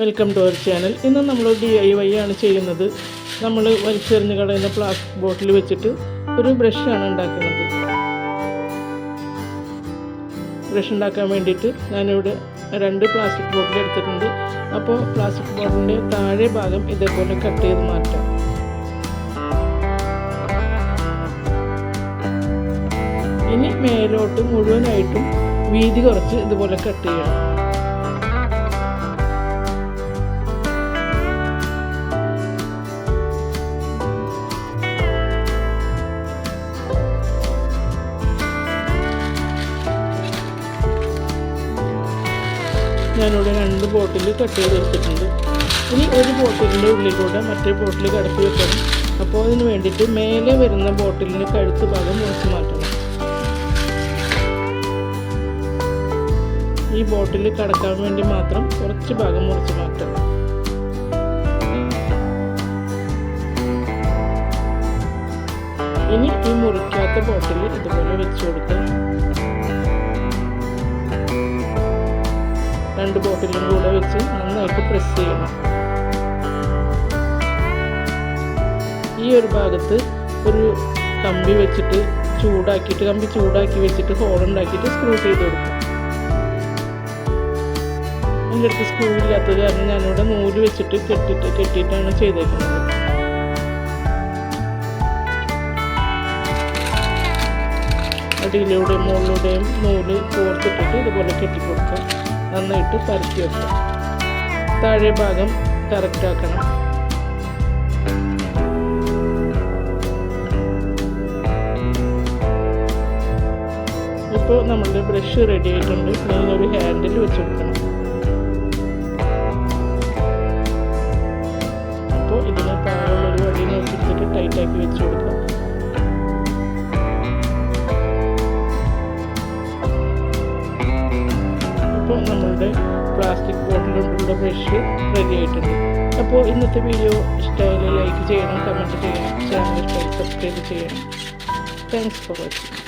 Welcome to our channel ഇന്ന് നമ്മൾ D I Y ആണ് ചെയ്യുന്നത്. നമ്മൾ വലിച്ചെറിഞ്ഞ് കളയുന്ന പ്ലാസ്റ്റിക് ബോട്ടിൽ വെച്ചിട്ട് ഒരു ബ്രഷാണ് ഉണ്ടാക്കുന്നത്. ബ്രഷ് ഉണ്ടാക്കാൻ വേണ്ടിയിട്ട് ഞാനിവിടെ രണ്ട് പ്ലാസ്റ്റിക് ബോട്ടിൽ എടുത്തിട്ടുണ്ട്. അപ്പോൾ പ്ലാസ്റ്റിക് ബോട്ടിലിന്റെ താഴെ ഭാഗം ഇതേപോലെ കട്ട് ചെയ്ത് മാറ്റാം. ഇനി മേലോട്ട് മുഴുവനായിട്ടും വീതി കുറച്ച് ഇതുപോലെ കട്ട് ചെയ്യണം. ഞാനിവിടെ രണ്ട് ബോട്ടിൽ കട്ട് വെച്ചിട്ടുണ്ട്. ഇനി ഒരു ബോട്ടിലിന്റെ ഉള്ളിലൂടെ മറ്റേ ബോട്ടിൽ കടത്തി വെക്കണം. അപ്പോൾ അതിന് വേണ്ടിയിട്ട് മേലെ വരുന്ന ബോട്ടിലിന് കഴുത്ത് ഭാഗം മുറിച്ച് മാറ്റണം. ഈ ബോട്ടിൽ കടക്കാൻ വേണ്ടി മാത്രം കുറച്ച് ഭാഗം മുറിച്ച് മാറ്റണം. ഇനി ഈ മുറിക്കാത്ത ബോട്ടിൽ ഇതുപോലെ വെച്ച് കൊടുക്കാം. രണ്ട് ബോട്ടിലും കൂടെ വെച്ച് നന്നായിട്ട് പ്രസ് ചെയ്യണം. ഈ ഒരു ഭാഗത്ത് ഒരു കമ്പി വെച്ചിട്ട് ചൂടാക്കിയിട്ട് കമ്പി ചൂടാക്കി വെച്ചിട്ട് ഹോൾ ഉണ്ടാക്കിയിട്ട് സ്ക്രൂ ചെയ്ത് കൊടുക്കും എന്റെ അടുത്ത് സ്ക്രൂ ഇല്ലാത്തത് കാരണം ഞാനിവിടെ നൂൽ വെച്ചിട്ട് കെട്ടിട്ട് കെട്ടിയിട്ടാണ് ചെയ്തേക്കുന്നത്. അടിയിലൂടെയും മുകളിലൂടെയും നൂൽ കോർത്തിട്ടിട്ട് ഇതുപോലെ കെട്ടിക്കൊടുക്കാം നന്നായിട്ട് പരത്തി വെക്കാം താഴെ ഭാഗം കറക്റ്റ് ആക്കണം. ഇപ്പോൾ നമ്മുടെ ബ്രഷ് റെഡി ആയിട്ടുണ്ട്. ഇതിനൊരു ഹാൻഡിൽ വെച്ച് കൊടുക്കണം. അപ്പോൾ ഇതിന് താഴെയുള്ളൊരു വഴി നോക്കിയിട്ട് ടൈറ്റാക്കി വെച്ച് കൊടുക്കാം. പ്ലാസ്റ്റിക് ബോട്ടിലുള്ള ബ്രഷ് റെഡി ആയിട്ടുണ്ട്. അപ്പോൾ ഇന്നത്തെ വീഡിയോ ഇഷ്ടമായാലും ലൈക്ക് ചെയ്യണം കമന്റ് ചെയ്യണം ചാനൽ ഇഷ്ടമായി സബ്സ്ക്രൈബ് ചെയ്യണം. Thanks for watching